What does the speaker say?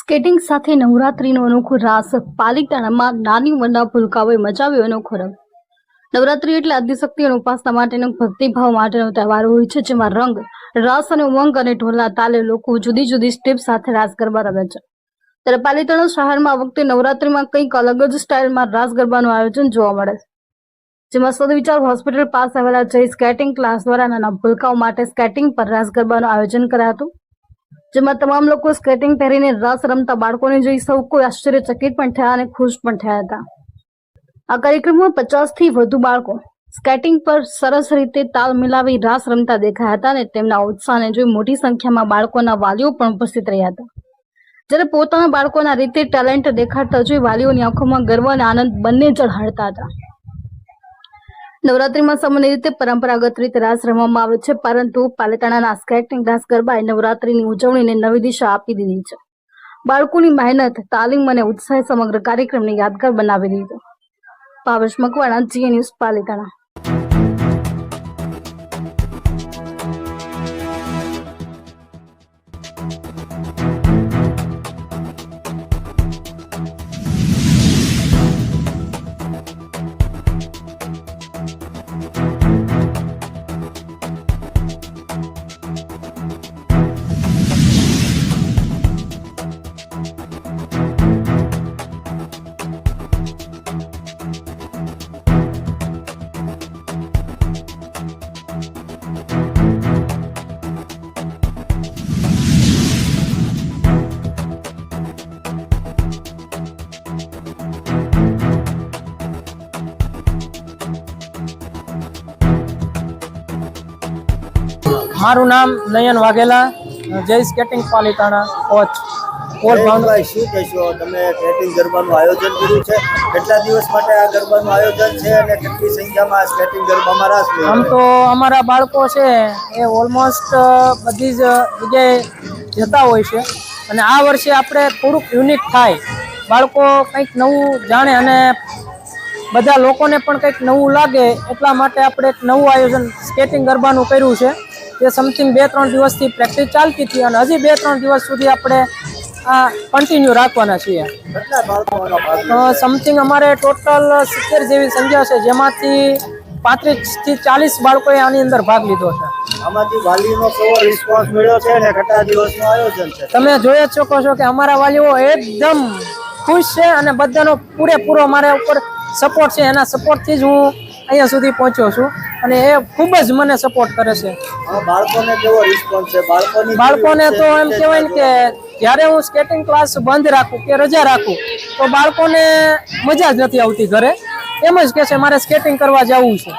Skating સાથે નવરાત્રીનો અનોખો રાસ પાલિતાણામાં નાની ઉંમરના ભૂલકાઓએ મચાવ્યો અનોખો રંગ. નવરાત્રી એટલે આદિશક્તિ અને ઉપાસના માટેનો ભક્તિભાવ માટેનો તહેવાર હોય છે, જેમાં રંગ, રાસ અને ઉમંગ અને ઢોલના તાલે લોકો જુદી જુદી સ્ટેપ સાથે રાસ ગરબા રમે છે. ત્યારે પાલિતાણા શહેરમાં આ વખતે નવરાત્રીમાં કંઈક અલગ જ સ્ટાઇલમાં રાસ ગરબાનું આયોજન જોવા મળે છે. જેમાં સદવિચાર હોસ્પિટલ પાસે આવેલા જય સ્કેટિંગ ક્લાસ દ્વારા નાના ભૂલકાઓ માટે સ્કેટિંગ પર રાસ ગરબાનું આયોજન કરાયું હતું જેમાં તમામ લોકો સ્કેટિંગ પહેરીને રાસ રમતા બાળકોને જોઈ સૌ કોઈ આશ્ચર્યચકિત પણ થયા અને ખુશ પણ થયા હતા. આ કાર્યક્રમમાં પચાસથી વધુ બાળકો સ્કેટિંગ પર સરસ રીતે તાલ મિલાવી રાસ રમતા દેખાયા હતા અને તેમના ઉત્સાહને જોઈ મોટી સંખ્યામાં બાળકોના વાલીઓ પણ ઉપસ્થિત રહ્યા હતા. જ્યારે પોતાના બાળકોના રીતે ટેલેન્ટ દેખાડતા જોઈ વાલીઓની આંખોમાં ગર્વ અને આનંદ બંને ઝળહળતા હતા. નવરાત્રીમાં સામાન્ય રીતે પરંપરાગત રીતે રાસ રમવામાં આવે છે, પરંતુ પાલિતાણાના સ્કેટિંગ રાસ ગરબાએ નવરાત્રીની ઉજવણીને નવી દિશા આપી દીધી છે. બાળકોની મહેનત, તાલીમ અને ઉત્સાહ સમગ્ર કાર્યક્રમને યાદગાર બનાવી દીધો. પાવેશ મકવાણા જીએ ન્યૂઝ પાલિતાણા. મારું નામ નયન વાઘેલા જય skating Palitana coach. Coach Bhavnagar ભાઈ શું કહેશો? તમે સ્કેટિંગ ગરબાનું આયોજન કર્યું છે. કેટલા દિવસ માટે આ ગરબાનું આયોજન છે અને કેટલી સંખ્યામાં સ્કેટિંગ ગરબામાં રાસ આમ તો અમારા બાળકો છે એ ઓલમોસ્ટ બધી જ જગ્યાએ જતા હોય છે. અને આ વર્ષે આપણે થોડુંક યુનિક થાય. બાળકો કંઈક નવું જાણે અને બધા લોકોને પણ કંઈક નવું લાગે એટલા માટે આપણે એક નવું આયોજન સ્કેટિંગ ગરબાનું કર્યું છે. તે સમથિંગ બે ત્રણ દિવસથી પ્રેક્ટિસ ચાલતી હતી અને હજી બે ત્રણ દિવસ સુધી આપણે આ કન્ટિન્યુ રાખવાના છીએ? સમથિંગ અમારે ટોટલ સિત્તેર જેવી સંખ્યા છે જેમાંથી પાંત્રીસથી ચાલીસ બાળકોએ આની અંદર ભાગ લીધો છે. આમાંથી વાલીનો કેવો રિસ્પોન્સ મળ્યો છે અને કેટલા દિવસનું આયોજન છે? તમે જોઈ જ શકો છો કે અમારા વાલીઓ એકદમ ખુશ છે અને બધાનો પૂરેપૂરો મારા ઉપર સપોર્ટ છે. એના સપોર્ટથી જ હું અહીંયા સુધી પહોંચ્યો છું અને એ ખૂબ જ મને સપોર્ટ કરે છે. બાળકોને કેવો રિસ્પોન્સ છે? બાળકોની બાળકોને તો એમ કહેવાય ને કે જ્યારે હું સ્કેટિંગ ક્લાસ બંધ રાખું કે રજા રાખું તો બાળકોને મજા જ નથી આવતી ઘરે. એમ જ કે છે મારે સ્કેટિંગ કરવા જવું છે.